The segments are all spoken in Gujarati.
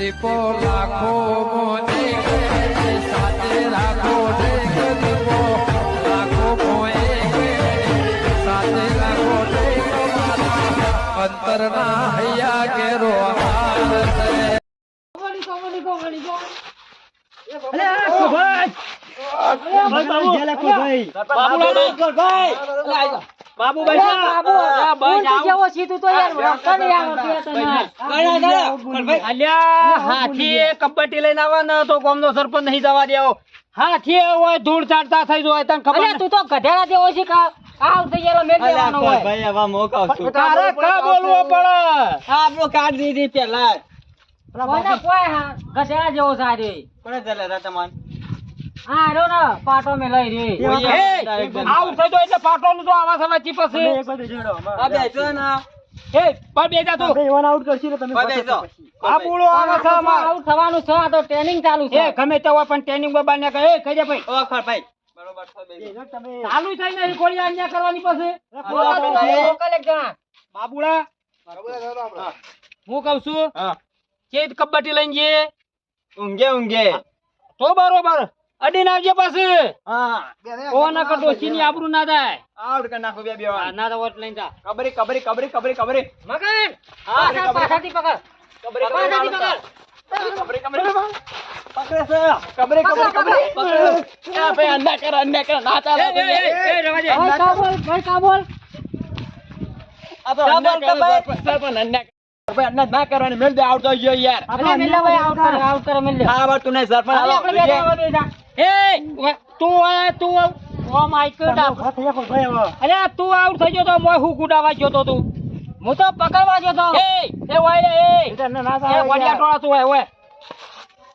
દીપો લાખો મોને સાથે રાખો દીપો લાખો મોએ સાથે રાખો અંતરના હૈયા કેરો બાબુ બસ બાબુ બસ જેવો સીધું તો યાર વખત યાર વખત તને. અલ્યા હાથી કબડ્ડી લઈને આવવાનો તો ગામનો સરપંચ નહીં જવા દેવો હાથી હોય ધૂળ ચાડતા થઈ જાય તને ખબર તું તો ગધેડા જેવો છે કા આવ થઈ યાર મેં દેવાનો હોય. ભાઈ હવે મોકાવ છું તારે કા બોલવો પડે? આ આપણો કાર્ડ દીધી પેલા ગધેડા જેવો સારી કોને ચાલે તા આરો ને પાટો મે લઈ રે. આવું થઈ એટલે પાટો આવા સવા તો. ટ્રેનિંગ ચાલુ છે. ગમે તે પણ ટ્રેનિંગ બબા ને કહે એ કરવાની પછી. લોકલ હું. કહું છું કે કબડ્ડી લઈ ગયે ઊંઘે ઊંઘે. તો બરોબર. અડીને આવજે પાછું. હા ન કર ચીની આબરૂ ના થાય. આવડ કે નાખો બે બે ના તો વોટ લઈ જા. કબરી કબરી કબરી કબરી કબરી. મગન! હા પાછાથી પકડ. કબરી પાછાથી પકડ. કબરી કબરી પકડે છે. કબરી કબરી કબરી. આ ભાઈ અન્ના કર અન્ના કર. ના ચાલે. એ, એ, એ, એ, રવા દે. ભાઈ કા ભાઈ કા આ તો અન્ના કરે સરપંચ સરપંચ અન્ના ભાઈ ના કરવાની. મેળ દે આઉટ થઈ ગયો યાર. અલ્યા મિલ્લા ભાઈ આઉટ કરે આઉટ કરે હા તું નહીં સરપંચ આપણે એ વે, તું આ તું ઓ માય ગોડ અરે તું આઉટ થઈ ગયો તો મોય હું ગુડાવા ગયો તો તું. હું તો પકડવા જતો એ એ વાય એ. એ વડિયા ટોળા તું હોય હોય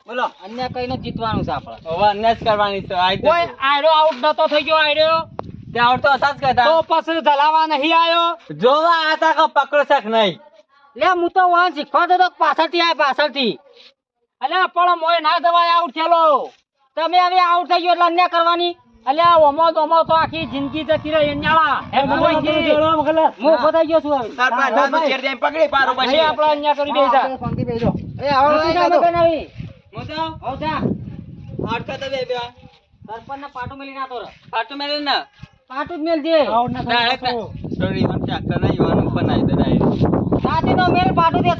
બોલો. અન્ય કઈને જીતવાનું છે આપણે. હવે અન્ના જ કરવાની છે ઓય આયરો આઉટ નતો થઈ ગયો આયરો. તે આઉટ તો હતા જ તો પછી ધલાવા નહીં આયો. જોવા આતા કે પકડો શક નહીં. લે હું તો વાં શીખવા તો પાછળથી આય પાછળથી. અલ્યા પણ મોય ના દવાય આઉટ થયેલો. તમે હવે આઉટ થઈ ગયો એટલે અન્ય કરવાની. અલ્યા જ. મેલ દે સોરી મન મેલ પાટો દે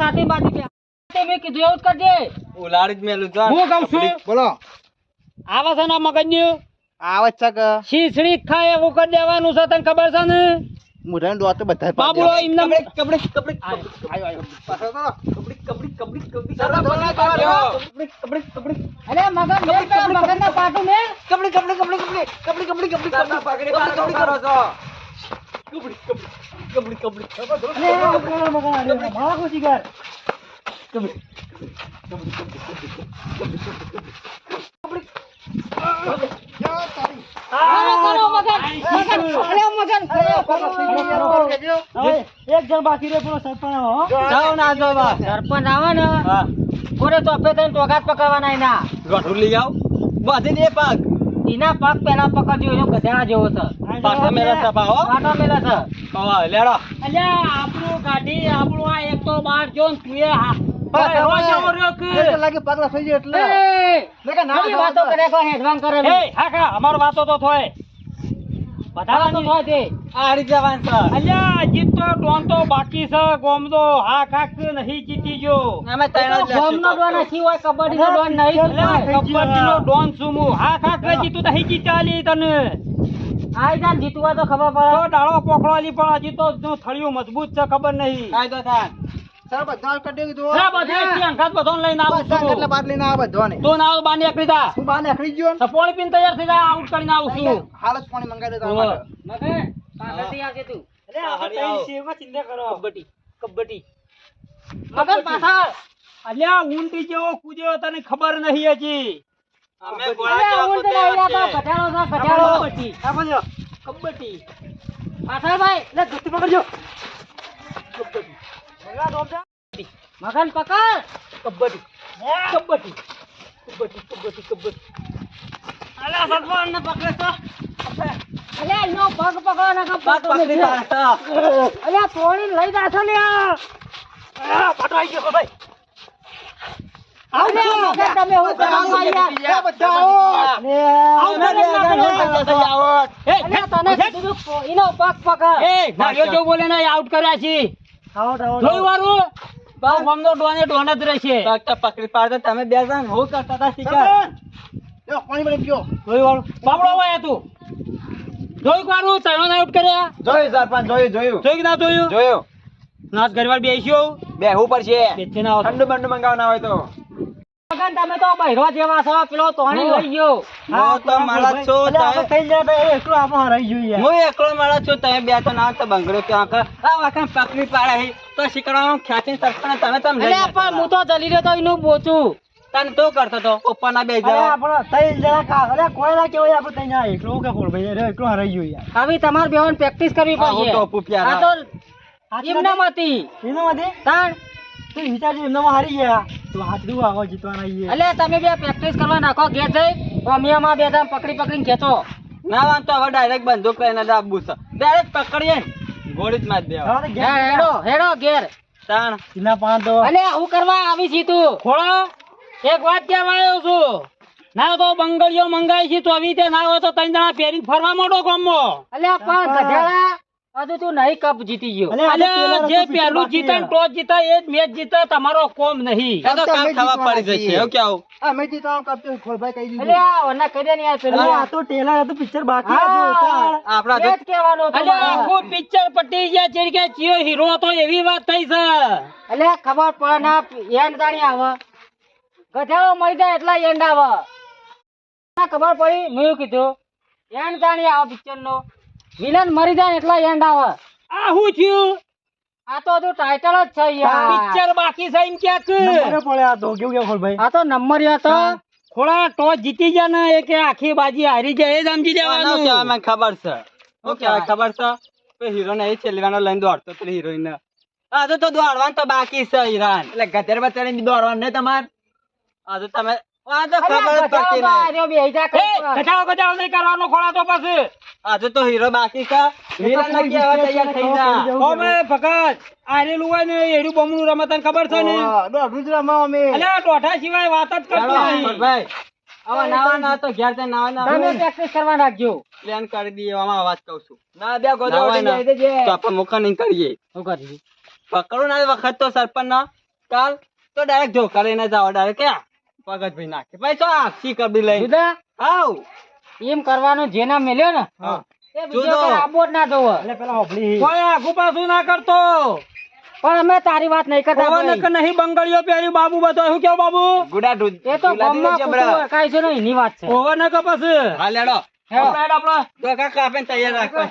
બોલો. આવા છે ને મગજનું આવે છે કે શીસડી ખાય એવું કરી દેવાનું છે તને ખબર છે ને મુઢાને દોત બધા કબડી કબડી કપડે અરે મગન મેલ પેલા મગનને પાટું મેલ કબડી કબડી કબડી કબડી કબડી કબડી કબડી કબડી પકડી પાડો કરો છો કબડી કબડી કબડી કબડી અરે મગન અરે જણ બાકી કોરે તો આપે પકડવાના એના લઈ આવ બાંધી દે પાક એના પગ પેલા પકડજો એનો ગધેડા જેવો છે પાટા મેલા છે હો પાટા મેલા છે કવા લેડો અલ્યા આપણું ગાડી આપણું આ એક તો બાર જો ને તું લાગે પગલા થઈ જાય એટલે. મેં કે વાતો કરે હેડવાન કરે એ વાતો તો થોય. જવાન અલ્યા જીત તો ડોન તો બાકી છે ગોમ તો હા કાક નહીં જીતી ગયો. અમે તૈણ જ ગોમનો ડોન હસી હોય કબડ્ડીનો ડોન નહીં અલ્યા જીતવાય. ડોન છું હું. હા. કાક જીતું તો નહીં જીતાલી તને. આઈ જાન જીતવું તો ખબર તો પડે. ડાળો પોખડવાલી પણ હજી તો થળિયું મજબૂત છે ખબર નહીં. કાયદો થાય. ઊંટી જેવો કૂદ્યો તને ખબર નહીં હજી. કબડ્ડી. પાછળ ભાઈ લે ગતિ પકડજો. કબડ્ડી. કેટલા દોમ છે. પકડ. કબડ્ડી. કબડ્ડી. કબડ્ડી કબડ્ડી કબડ્ડી. અલા પગ પકડો ને પગ પકડી પાડતો આઉટ કર્યા છીએ જોયું વારું? બાપ ગામનો ડોને ડોન જ રહેશે. પગ પકડી પાડતો તમે બે જણ હું કરતા હતા શિકાર લ્યો, પાણી પાણી પીઓ. જોયું વારું? બાબડો હોય તું. જોયું વારું? ત્રણોને out કર્યા? જોયું સરપંચ જોયું જોયું જોયું ના જોયું? જોયું નાચ ઘરવાળ બેસ્યો? બેહવું પડશે. ઠંડુ બંડુ મંગાવના હોય તો મગન તમે તો બૈરો જેવા છો પેલો તોણી લઈ ગયો. હા તો મારા છો તમે? હું એકલો મારા છો તમે બે તો ના તો બંગડો કે આ વાખા પકડી પાડે છે. તો શીકડામાં ખ્યાચી સરપણ તમે તમ લઈ અરે પણ હું તો જલી રહ્યો તો એનું બોચું તને તો કરતો તો ઉપરના બે જણા. હવે તમારે બેવાને પ્રેક્ટિસ કરવી હા, હું પડશે. તો પુપિયા આ તો એમનામાંથી તાણ એટલે તમે બે પ્રેક્ટિસ કરવા નાખો ઘેર જઈ. રમિયામાં બે દામ પકડી પકડીને ખેંચો. ના વાંધો હવે ડાયરેક્ટ બંદૂક લઈને જ આપવું છે. ડાયરેક્ટ પકડીએ ગોળી જ મારી દેવા. હેડો હેડો ઘેર. તાણ. અલે હું કરવા આવી છી તું? ખોળો. એક વાત કહેવા આવ્યો છું. ના તો બંગડીઓ મંગાવી છે તો. આવી રીતે ના હોય તો ત્રણ જણા ફેરી ફરવા માંડો ગામમાં. અલે પણ ગધેડા. હજુ તું નહીં કપ જીતી ગયો. અને જે પહેલું જીતા ને ટોચ જીતે એ જ મેચ જીતા તમારો કોમ નહીં. આ તો કામ ખાવા પડી જશે એવું કેવું આ જીતા આમ કાપ્યો, ખોલભાઈ કહી દીધું. અરે આ કહી દે ને યાર પેલું. હા, આપણા એ જ કહેવાનું હતું મારે. આખો પિક્ચર પટી ગયા છે કે ચિયો હીરો હતો એવી વાત થઈ છે. એટલે ખબર પડે ના એન્ડ જાણી આવે. ગધેડો મરી જાય એટલા એન્ડ આવે. ખબર પડી મેં કીધું. એન્ડ જાણી આવે પિક્ચર નો વિલન મરી જાય એટલા એન્ડ આવે. આ શું થયું? આ તો હજુ ટાઇટલ જ છે યાર. પિક્ચર બાકી છે એમ ક્યાંક? આ તો. નંબર હતો થોડા ટોસ જીતી જાય ને એ કે આખી બાજી હારી જાય એ જ સમજી દેવાનું. મને ખબર છે. ઓકે ખબર છે? હીરો ને એ છેલ્લીવાનો લઈને દોડતો પેલી હિરોઈન આ તો તો દોડવાનું તો બાકી છે હીરાન. એટલે ગધેરની દોડવાનું નહીં તમારે? આ તો તમે આ તો ખબર જ પડતી નહીં કરવાનો ખોળા તો પછી. આજે તો હીરો બાકી છે. હીરા નક્કી કહેવા તૈયાર થઈ જા. ઓમે ફકત આરેલું હોય ને એડું બમણું તને ખબર છે ને? દોઢું જ રમાવો અમે. અલે દોઢા સિવાય વાત જ કરતો નહીં. ભાઈ હવે નાવા ના તો ઘેર જઈને ના તમે પ્રેક્ટિસ કરવા રાખજો. પ્લાન કરી દઈએ આમાં વાત કહું છું. ના બે ગોદો જાય છે. તો આપણે મોકા નહીં કરીએ. શું કરી પકડો ના વખત તો સરપંચ ના કાલ તો ડાયરેક્ટ જો કરીને જાવ ડાયરેક્ટ ક્યાં? પગજ ભાઈ નાખે ભાઈ આખી કબડી લઈ આવ એમ કરવાનું જેના મેલ્યો ને એ બીજો જુદો. કોઈ આબો જ ના જોવો. કોઈ આગુ પાછું ના કરતો? પણ અમે તારી વાત નહીં કરતા ભાઈ. નહીં બંગડીઓ પહેરી બાબુ બધો. શું કેવું બાબુ? ગુડા ઢુ- એ તો ઢુલાટી ગામમાં લેજે કૂતરું હમણાં. અટકાય છે ને એની વાત છે. ઓવર ન કપાસ હા લેડો. હેડો. આપડે આપડે ધોકા તૈયાર રાખવા